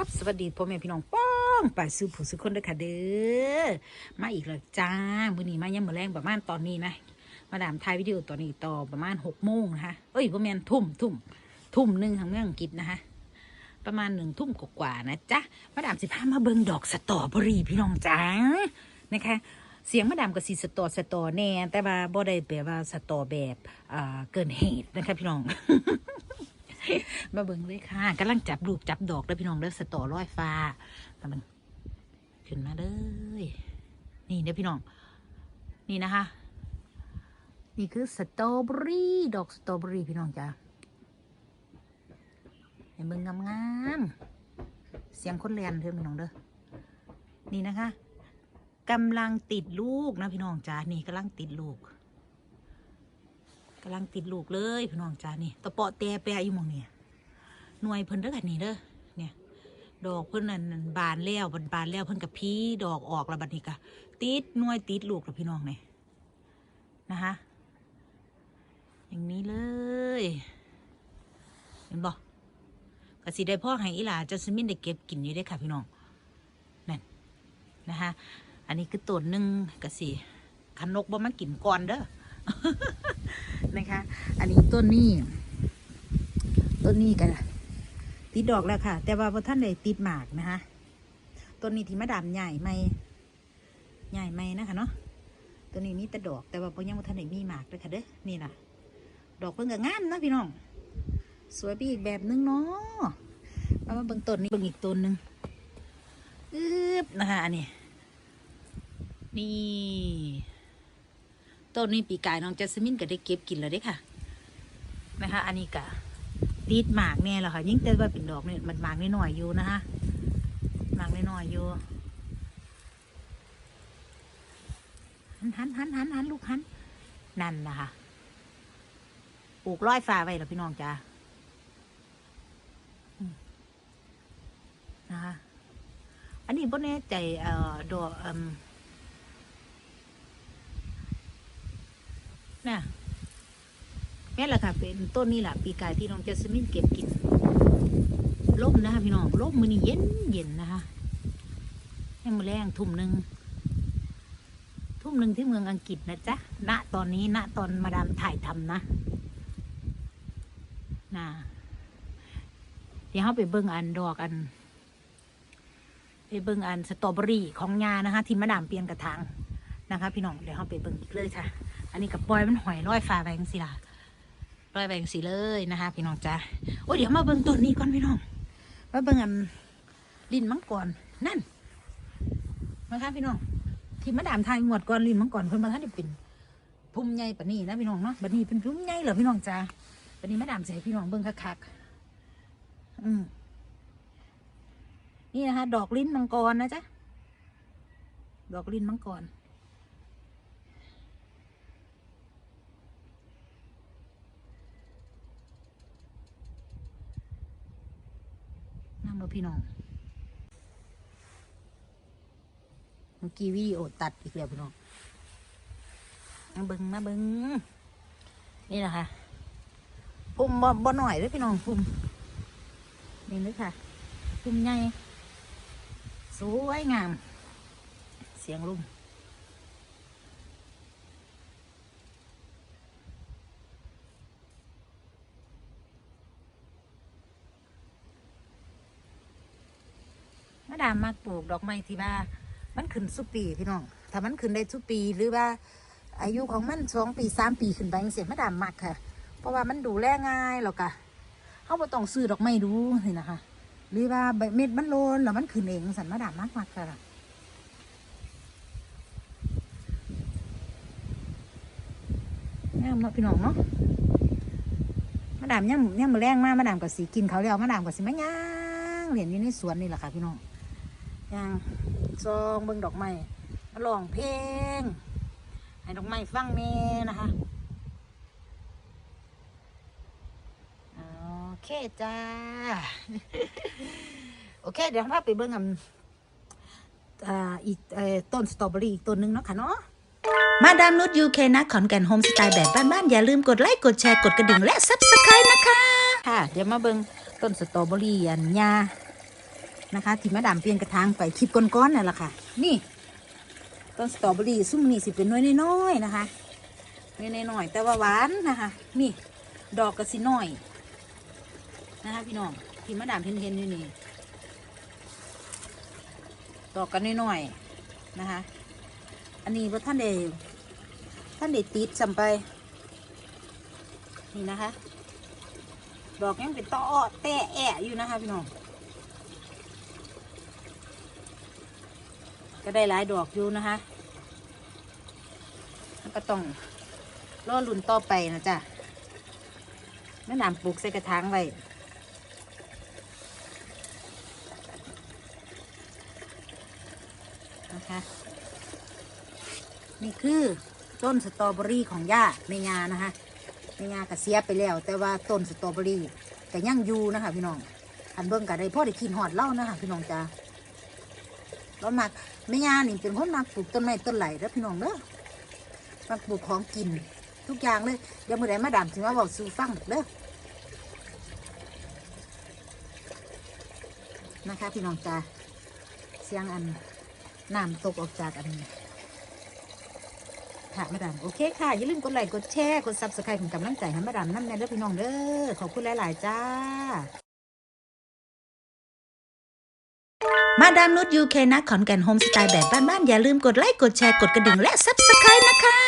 ครับสวัสดีพ่อแม่พี่น้องป้องป่าซื้อผู้ซื้อคนเด้อค่ะเด้อมาอีกแล้วจ้ามื้อนี้มายังมื้อแรงประมาณตอนนี้นะมาดามถ่ายวิดีโอตอนนี้ต่อประมาณหกโมงนะคะเอ้ยพ่อแม่นทุ่มทุ่มทุ่มหนึ่งทางเมืองอังกฤษนะคะประมาณหนึ่งทุ่มกว่าๆนะจ๊ะมาดามสิพามาเบิ่งดอกสตรอเบอรี่พี่น้องจ้านะคะเสียงมาดามกับสีสตอสตอแน่แต่ว่าบ่ได้แปลว่าสตอแบบเกินเหตุนะคะพี่น้อง มาเบิ่งเลยค่ะกำลังจับลูกจับดอกแล้วพี่น้องเด้อสตอร้อยฟ้ามาเบิ่งขึ้นมาเลยนี่เด้อพี่น้อง นี่นะคะ นี่คือสตอเบอรี่ดอกสตอเบอรี่พี่น้องจ้าเห็นเบิ่งงามๆเสียงคนเรียนเด้อพี่น้องเด้อนี่นะคะกำลังติดลูกนะพี่น้องจ้านี่กำลังติดลูกำลังติดลูกเลยพี่น้องจ้านี่ตะเปาะแต่แปะอยู่มองเนี่ยหน่วยเพิ่นเด้อค่ะนี่เด้อเนี่ย ดอกเพิ่นนั่นบานแล้วบานบานแล้วเพิ่นกับพี่ดอกออกแล้วบัดนี้ก็ติดหน่วยติดลูกแล้วพี่น้องเนี่ยนะคะอย่างนี้เลยเห็นบ่ก็สิได้พ่อให้อีหลาจัสมินได้เก็บกินอยู่ได้ค่ะพี่น้องนั่นนะคะอันนี้คือต้นหนึ่งก็สิคันนกบ่มากินก่อนเด้อ นะคะ อันนี้ต้นนี้ต้นนี้กันติดดอกแล้วค่ะ แต่ว่าพอท่านได้ติดหมากนะคะต้นนี้ที่มาดามใหญ่ไม่ใหญ่ไม่นะคะเนาะต้นนี้มีแต่ดอกแต่ว่าพอยังพอท่านได้มีหมากเลยค่ะเด้อนี่ล่ะ ดอกเพิ่งก็งามนะพี่น้อง สวยไปอีกแบบนึงเนาะมามาเบิ่งต้นนี้เบิ่งอีกต้นหนึ่งอึ๊บนะคะอันนี้นี่ ต้นนี้ปีกายน้องจัสมินก็ได้เก็บกินแล้วเด้ค่ะนะคะอันนี้ก็ติดหมากแน่แล้วค่ะ ยิ่งแต่ว่าเป็นดอกเนี่ยมันหมากน้อยอยู่นะคะหมากน้อยอยู่หันหันหันหันหันลูกหันนั่นนะคะปลูกร้อยฟ้าไว้แล้วพี่น้องจ้านะคะอันนี้บ่แน่ใจเอ่อดอกเอ่ม นะแม่ละค่ะ เป็นต้นนี่แหละปีกายที่น้องจัสมินเก็บกินล่มนะคะพี่น้องล่มมือนี่เย็นเย็นนะคะให้มือแรงทุ่มหนึ่งทุ่มหนึ่งที่เมืองอังกฤษนะจ๊ะณตอนนี้ณตอนมาดามถ่ายทำนะน่ะเดี๋ยวเขาไปเบิ่งอันดอกอันไปเบิ่งอันสตรอเบอรี่ของยานะคะที่มาดามเปลี่ยนกระถางนะคะ พี่น้องเดี๋ยวเขาไปเบิ่งอีกเลยค่ะ อันนี้กับปล่อยมันหอยร้อยฟ้าแบงสิล่ะปล่อยแบงสิเลยนะคะพี่น้องจ้าโอ้เดี๋ยวมาเบิ่งต้นนี้ก่อนพี่น้องมาเบิ่งอันลินมังกรนั่นมาค่ะพี่น้องที่มาดามทายงวดก่อนลินมังกรเพิ่นมาท่านได้เป็นพุ่มใหญ่ปะนี่นะพี่น้องเนาะบัดนี้เป็นพุ่มใหญ่เหรอพี่น้องจ้าบัดนี้มาดามให้พี่น้องเบิ่งคักๆอืมนี่นะคะดอกลิ้นมังกรนะจ๊ะดอกลิ้นมังกร นั่งรถ พี่น้อง เมื่อกี้วิดีโอตัดอีกแล้วพี่น้องมาเบิงมาเบิงนี่นะคะพุ่มบ่บ่หน่อยด้วยพี่น้องพุ่มนี่นึกค่ะพุ่มใหญ่สวยงาม เสียงลุ่ม ดามากปลูกดอกไม้ที่ว่ามันขึ้นสุปีพี่น้อง ถ้ามันขึ้นได้ทุปีหรือว่า อายุของมันสองปีสามปีขึ้นไปเสียมาดามมักค่ะ เพราะว่ามันดูแลง่ายหรอกค่ะเขาบ่ต้องซื้อดอกไม้ดูนี่นะคะ หรือว่าใบเม็ดมันโลนแล้วมันขึ้นเองสันมาดามมากมากค่ะงามเนาะพี่น้องเนาะมาดามย่ำย่ำมาแรงมากมาดามกับสีกินเขาแล้วมาดามกับสีมะย่างเหรียญอยู่ในสวนนี่แหละค่ะพี่น้อง ย่างซองเบิ่งดอกไม้มาลองเพลง ให้ดอกไม้ฟังแม่นะคะโอเคจ้า โอเค เดี๋ยวพาไปเบิ่งอันอ่าอีกเอ่อต้นสตรอเบอรี่อีกต้นหนึ่งเนาะค่ะเนาะมาดามนุชยูเคนะขอนแก่นโฮมสไตล์แบบบ้านๆอย่าลืมกดไลค์กดแชร์กดกระดิ่งและซับสไครต์นะคะ ค่ะ เดี๋ยวมาเบิ่งต้นสตรอเบอรี่อันยา นะคะที่มาดามเปลี่ยนกระถางไปคลิปก้อนๆนั่นแหละค่ะ นี่ต้นสตรอเบอรี่ซุ่มนี่สิเป็นน้อยน้อยๆนะคะน้อยน้อยๆแต่ว่าหวานนะคะ นี่ ดอกกระสิน้อย นะคะพี่น้องที่มาดามเห็นๆอยู่นี่ดอกกันน้อยๆนะคะ อันนี้ว่าท่านเดท่านเดติดจำไป นี่นะคะ ดอกยังเป็นตออแต่แอะอยู่นะคะพี่น้อง ก็ได้หลายดอกอยู่นะคะแล้วก็ต้องรอลุ่นต่อไปนะจ๊ะแม่นำปลูกใส่กระถางไว้นะคะนี่คือต้นสตรอเบอรี่ของย่าเมยานะคะเมยากระเสียไปแล้ว แต่ว่าต้นสตรอเบอรี่ก็ยังอยู่นะคะพี่น้องอันเบิ่งก็ได้พ่อได้กินหอดเล่านะคะพี่น้องจ้า เรามักเมยานี่เป็นคนมักปลูกต้นไม้ต้นไหลแล้วพี่น้องเด้อมักปลูกของกิน ทุกอย่างเลยเดี๋ยวมื่อใดมาดามถึงมาบอกสู่ฟังเด้อนะคะ พี่น้องจ้าเสียงอันน้ำตกออกจากอันนี้ค่ะมาดามโอเคค่ะอย่าลืมกดไลค์กดแชร์กดซับสไครต์ของกำลังใจให้มาดามน้ำแน่เด้อพี่น้องเด้อขอบคุณหลาย ๆ จ้า มาดามนุชยูเคนะขอนแก่นโฮมสไตล์แบบบ้านๆอย่าลืมกดไลค์กดแชร์กดกระดิ่งและซับสไครต์นะคะ